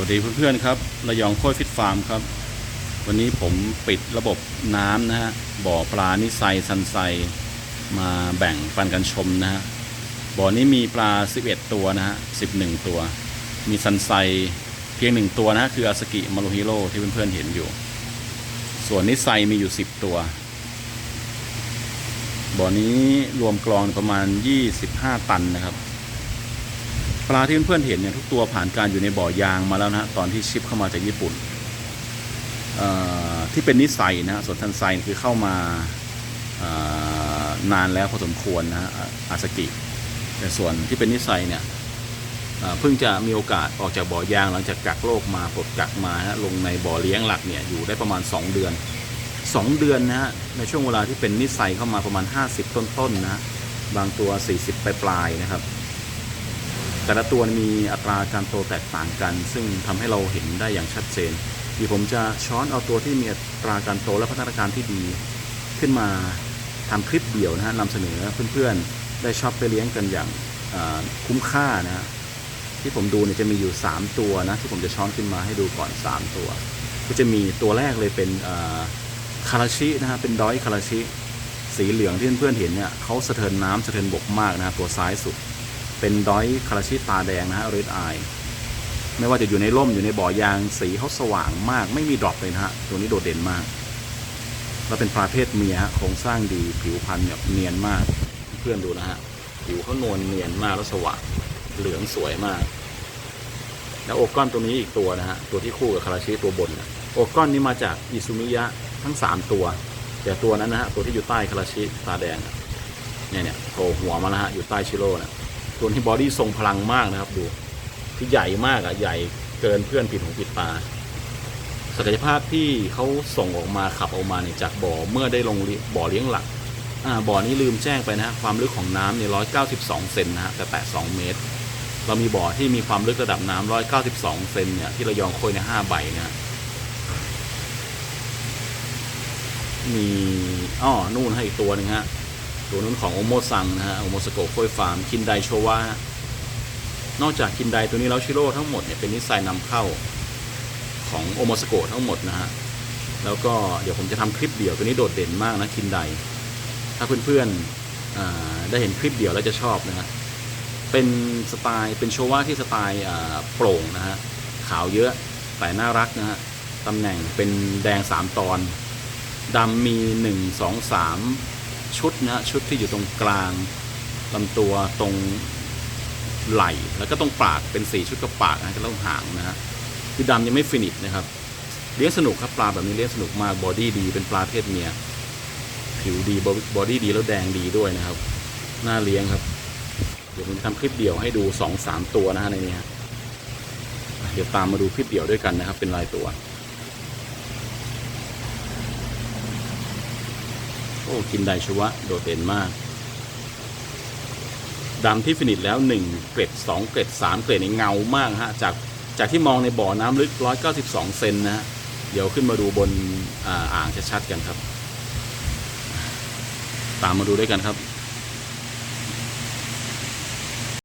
วัสดีเพื่อนๆครับระยองโคยฟิตฟาร์มครับ วันนี้ผมปิดระบบน้ำนะฮะบ่อปลานิไซซันไซมาแบ่งปันกันชมนะฮะบ่อนี้มีปลา 11 ตัวนะฮะ11 ตัว มีซันไซเพียงหนึ่งตัวนะฮะคืออาสกิมาโรฮิโร่ที่เพื่อนๆเห็นอยู่ ส่วนนิไซมีอยู่ 10 ตัว บ่อนี้รวมกรองประมาณ 25 ตันนะครับ ปลาที่เพื่อนๆเห็นเนี่ยทุกตัวผ่านการอยู่ในบ่อยางมาแล้วนะตอนที่ชิปเข้ามาจากญี่ปุ่นที่เป็นนิสัยนะฮะส่วนทันไซคือเข้ามานานแล้วพอสมควรนะฮะอาสกิแต่ส่วนที่เป็นนิสัยเนี่ยเพิ่งจะมีโอกาสออกจากบ่อยางหลังจากกักโรคมาปลดกักมาฮะลงในบ่อเลี้ยงหลักเนี่ยอยู่ได้ประมาณ 2 เดือน 2 เดือนนะฮะในช่วงเวลาที่เป็นนิสัยเข้ามาประมาณ 50 ต้นๆนะฮะบางตัว 40 ปลายๆนะครับ แต่ละตัวมีอัตราการโตแตกต่างกัน ซึ่งทำให้เราเห็นได้อย่างชัดเจนเดี๋ยวผมจะช้อนเอาตัวที่มีอัตราการโตและพัฒนาการที่ดี ขึ้นมาทำคลิปเดี่ยวนะฮะนำเสนอเพื่อนๆได้ชอบไปเลี้ยงกันอย่างคุ้มค่านะฮะที่ผมดูเนี่ยจะมีอยู่ 3 ตัวนะที่ผมจะช้อนขึ้นมาให้ดูก่อน 3 ตัว ก็จะมีตัวแรกเลยเป็นคาราชินะฮะเป็นดอยคาราชิ สีเหลืองที่เพื่อนๆเห็นเนี่ยเขาสะเทินน้ำสะเทินบกมากนะตัวซ้ายสุด เป็นดอยคาราชิตาแดงนะฮะเรดไอไม่ว่าจะอยู่ในร่มอยู่ในบ่อยางสีเขาสว่างมาก ไม่มีดรอปเลยนะฮะตัวนี้โดดเด่นมาก แล้วเป็นปลาเพศเมียฮะโครงสร้างดีผิวพรรณแบบเนียนมาก เพื่อนดูนะฮะผิวเขานวลเนียนมากแล้วสว่างเหลืองสวยมาก แล้วโอก้อนตัวนี้อีกตัวนะฮะตัวที่คู่กับคาราชิตัวบนนะโอก้อนนี้มาจากอิซุมิยะทั้งสามตัว แต่ตัวนั้นนะฮะตัวที่อยู่ใต้คาราชิตาแดงเนี่ยเนี่ยโผล่หัวมาแล้วฮะอยู่ใต้ชิโร่นะ ตัวนี้บอดี้ทรงพลังมากนะครับดูคือใหญ่มากอะใหญ่เกินเพื่อนผิดหูผิดตาศักยภาพที่เขาส่งออกมาขับออกมาเนี่ยจากบ่อเมื่อได้ลงบ่อเลี้ยงหลักบ่อนี้ลืมแจ้งไปนะความลึกของน้ำเนี่ยร้อยเก้าสิบสองเซนนะฮะแต่แตะสองเมตร เรามีบ่อที่มีความลึกระดับน้ำร้อยเก้าสิบสองเซนเนี่ยที่เระยองโคยในห้าใบเนะมีอ้อนู่นให้อีกตัวหนึ่งฮะ ตัวนู้นของโอโมซังนะฮะโอโมสโกโคยฟาร์มคินไดโชวานอกจากคินไดตัวนี้แล้วชิโร่ทั้งหมดเนี่ยเป็นนิสัยนำเข้าของโอโมสโกทั้งหมดนะฮะแล้วก็เดี๋ยวผมจะทำคลิปเดี่ยวตัวนี้โดดเด่นมากนะคินไดถ้าเพื่อนๆได้เห็นคลิปเดี่ยวแล้วจะชอบนะฮะเป็นสไตล์เป็นโชวาที่สไตล์โปร่งนะฮะขาวเยอะแต่น่ารักนะฮะตำแหน่งเป็นแดงสามตอนดำมีหนึ่งสองสาม ชุดนะชุดที่อยู่ตรงกลางลำตัวตรงไหล่แล้วก็ตรงปากเป็นสีชุดกับปากนะก็ต้องหางนะฮะคือดำยังไม่ฟินิชนะครับเลี้ยงสนุกครับปลาแบบนี้เลี้ยงสนุกมากบอดี้ดีเป็นปลาเพศเมียผิวดีบอดี้ดีแล้วแดงดีด้วยนะครับน่าเลี้ยงครับ เดี๋ยวผมจะทำคลิปเดี่ยวให้ดูสองสามตัวนะฮะในนี้เดี๋ยวตามมาดูคลิปเดี่ยวด้วยกันนะครับ เป็นรายตัว โอ้กินไดชวะโดดเด่นมากดำที่ฟินิชแล้ว 1 เกรด 2 เกรด 3 เกรดในเงามากฮะจากจากที่มองในบ่อน้ำลึก 192 เซนนะฮะเดี๋ยวขึ้นมาดูบนอ่างชัดๆกันครับ ตามมาดูด้วยกันครับ